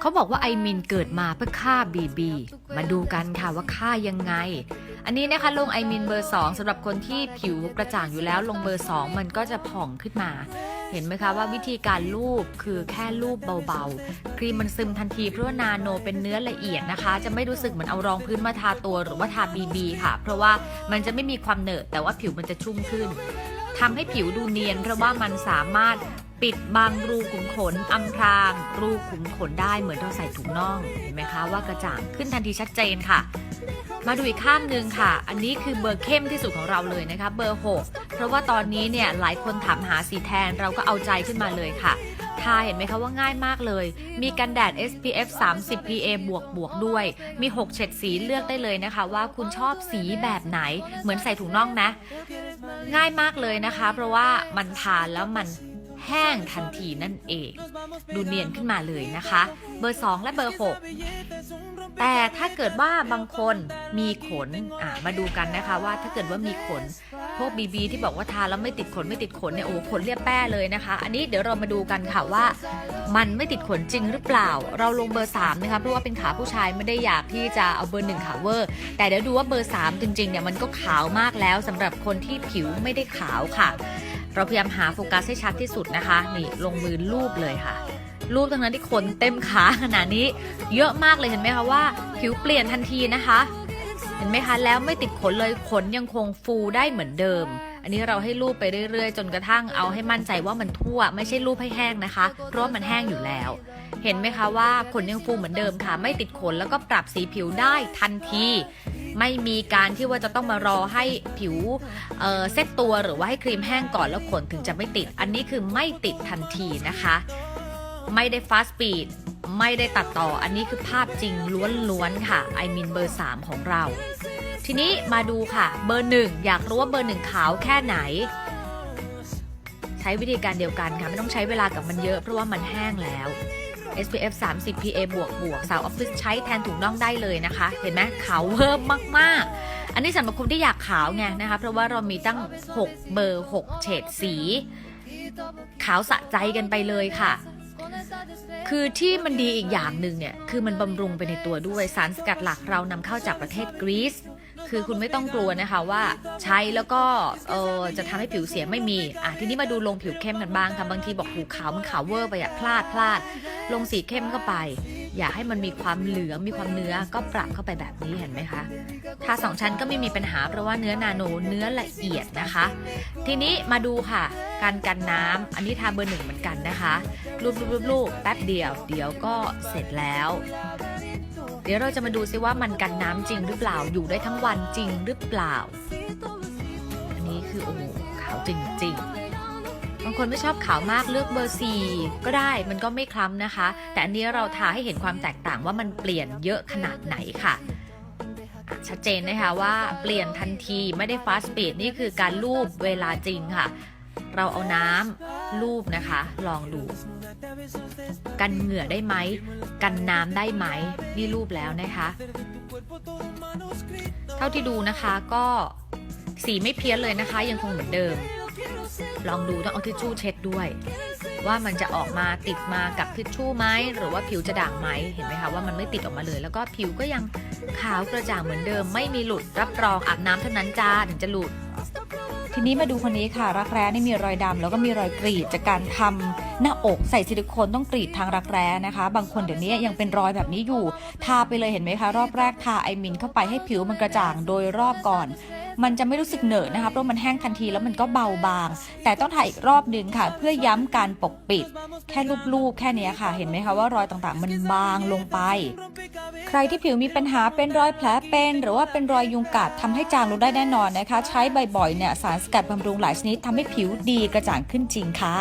เขาบอกว่าไอมินเกิดมาเพื่อฆ่าบีบี มาดูกันค่ะว่าฆ่ายังไง อันนี้นะคะลงไอมินเบอร์ 2สำหรับคนที่ผิวกระจ่างอยู่แล้วลงเบอร์ 2 มันก็จะผ่องขึ้นมา เห็นไหมคะว่าวิธีการลูบคือแค่ลูบเบาๆ ครีมมันซึมทันทีเพราะว่านาโนเป็นเนื้อละเอียดนะคะ จะไม่รู้สึกเหมือนเอารองพื้นมาทาตัวหรือว่าทาบีบีค่ะ เพราะว่ามันจะไม่มีความเหนอะแต่ว่าผิวมันจะชุ่มขึ้นทำให้ผิวดูเนียนเพราะว่ามันสามารถ ปิดบังรูขุมขนอำพราง รูขุมขนได้เหมือนเราใส่ถุงน่องเห็นไหมคะว่ากระจ่างขึ้นทันทีชัดเจนค่ะ มาดูอีกข้างหนึ่งค่ะ อันนี้คือเบอร์เข้มที่สุดของเราเลยนะคะ เบอร์ 6 เพราะว่าตอนนี้เนี่ยหลายคนถามหาสีแทนเราก็เอาใจขึ้นมาเลยค่ะทาเห็นไหมคะว่าง่ายมากเลย มีกันแดด SPF 30 PA บวกบวกด้วย มี 6 เฉดสีเลือกได้เลยนะคะ ว่าคุณชอบสีแบบไหน เหมือนใส่ถุงน่องนะ ง่ายมากเลยนะคะ เพราะว่ามันทานแล้วมัน แห้งทันทีนั่นเอง ดูเนียนขึ้นมาเลยนะคะ เบอร์ 2 และเบอร์ 6 แต่ถ้าเกิดว่าบางคนมีขนอะมาดูกันนะคะว่าถ้าเกิดว่ามีขน พวกบีบีที่บอกว่าทาแล้วไม่ติดขนไม่ติดขนเนี่ยโอ้ขนเรียบแป้เลยนะคะ อันนี้เดี๋ยวเรามาดูกันค่ะว่า มันไม่ติดขนจริงหรือเปล่า เราลงเบอร์3นะคะเพราะว่าเป็นขาผู้ชายไม่ได้อยากที่จะเอาเบอร์หนึ่งขาเวอร์ แต่เดี๋ยวดูว่าเบอร์ 3 จริงๆเนี่ยมันก็ขาวมากแล้วสำหรับคนที่ผิวไม่ได้ขาวค่ะ เราพยายามหาโฟกัสให้ชัดที่สุดนะคะ นี่ลงมือลูบเลยค่ะ รูปทั้งนั้นที่ขนเต็มขาขนาดนี้ เยอะมากเลยเห็นไหมคะว่า ผิวเปลี่ยนทันทีนะคะ เห็นไหมคะแล้วไม่ติดขนเลยขนยังคงฟูได้เหมือนเดิม อันนี้เราให้รูปไปเรื่อยๆ จนกระทั่งเอาให้มั่นใจว่ามันทั่ว ไม่ใช่รูปให้แห้งนะคะ เพราะมันแห้งอยู่แล้ว เห็นไหมคะว่าขนยังฟูเหมือนเดิมค่ะ ไม่ติดขนแล้วก็ปรับสีผิวได้ทันที ไม่มีการที่ว่าจะต้องมารอให้ผิวเอ่อเซตตัวหรือว่าให้ครีมแห้งก่อนแล้วขนถึงจะไม่ติด อันนี้คือไม่ติดทันทีนะคะ ไม่ได้ฟาสต์ปีดไม่ได้ตัดต่ออันนี้คือภาพจริงล้วนๆค่ะไอมินเบอร์ 3 ของเรา ทีนี้มาดูค่ะเบอร์หนึ่งอยากรู้ว่าเบอร์หนึ่งขาวแค่ไหน ใช้วิธีการเดียวกันค่ะ ไม่ต้องใช้เวลากับมันเยอะเพราะว่ามันแห้งแล้ว SPF 30 PA บวกบวกสาวออฟฟิศใช้แทนถุงน่องได้เลยนะคะ เห็นไหมขาวเพิ่มมาก ๆ อันนี้สำหรับคนที่อยากขาวไงนะคะ เพราะว่าเรามีตั้ง 6 เบอร์ 6 เฉดสี ขาวสะใจกันไปเลยค่ะ คือที่มันดีอีกอย่างหนึ่งเนี่ย คือมันบำรุงไปในตัวด้วยสารสกัดหลักเรานำเข้าจากประเทศกรีซ คือคุณไม่ต้องกลัวนะคะว่าใช้แล้วก็เออจะทำให้ผิวเสียไม่มีอะทีนี้มาดูลงผิวเข้มกันบ้างค่ะบางทีบอกหูขาวมันขาวเวอร์ไปอะพลาดพลาด ลงสีเข้มเข้าไป อยากให้มันมีความเหลืองมีความเนื้อก็ปรับเข้าไปแบบนี้เห็นไหมคะทาสองชั้นก็ไม่มีปัญหาเพราะว่าเนื้อนาโนเนื้อละเอียดนะคะ ทีนี้มาดูค่ะ การกันน้ำอันนี้ทาเบอร์หนึ่งเหมือนกันนะคะรูปรูปรูปรูปแป๊บเดียว เดี๋ยวก็เสร็จแล้ว ดี๋ยวเราจะมาดูซิว่ามันกันน้ำจริงหรือเปล่าอยู่ได้ทั้งวันจริงหรือเปล่า อันนี้คือโอ้โหขาวจริงๆบางคนไม่ชอบขาวมากเลือกเบอร์สีก็ได้มันก็ไม่คล้ำนะคะ แต่อันนี้เราทาให้เห็นความแตกต่างว่ามันเปลี่ยนเยอะขนาดไหนค่ะอะชัดเจนนะคะว่าเปลี่ยนทันทีไม่ได้ฟาสต์ปีดนี่คือการลูบเวลาจริงค่ะ เราเอาน้ำลูบนะคะ ลองดู กันเหงื่อได้ไหม กันน้ำได้ไหม นี่รูปแล้วนะคะ เท่าที่ดูนะคะก็สีไม่เพี้ยนเลยนะคะ ยังคงเหมือนเดิม ลองดูต้องเอาทิชชู่เช็ดด้วย ว่ามันจะออกมาติดมากับทิชชู่ไหมหรือว่าผิวจะด่างไหมเห็นไหมคะว่ามันไม่ติดออกมาเลย แล้วก็ผิวก็ยังขาวกระจ่างเหมือนเดิม ไม่มีหลุดรับรองอาบน้ำเท่านั้นจ้าถึงจะหลุด ทีนี้มาดูคนนี้ค่ะ รักแร้นี่มีรอยดำแล้วก็มีรอยกรีดจากการทำหน้าอกใส่ซิลิโคนต้องกรีดทางรักแร้นะคะ บางคนเดี๋ยวนี้ยังเป็นรอยแบบนี้อยู่ ทาไปเลยเห็นไหมคะ รอบแรกทาไอมินเข้าไปให้ผิวมันกระจ่างโดยรอบก่อน มันจะไม่รู้สึกเหนอะนะคะเพราะมันแห้งทันทีแล้วมันก็เบาบาง แต่ต้องทาอีกรอบหนึ่งค่ะ เพื่อย้ำการปกปิด แค่รูปๆแค่เนี้ยค่ะ เห็นไหมคะว่ารอยต่างๆ มันบางลงไป ใครที่ผิวมีปัญหาเป็นรอยแผลเป็น หรือว่าเป็นรอยยุงกัดทำให้จางลงได้แน่นอนนะคะ ใช้บ่อยๆเนี่ยสารสกัดบำรุงหลายชนิดทำให้ผิวดีกระจ่างขึ้นจริงค่ะ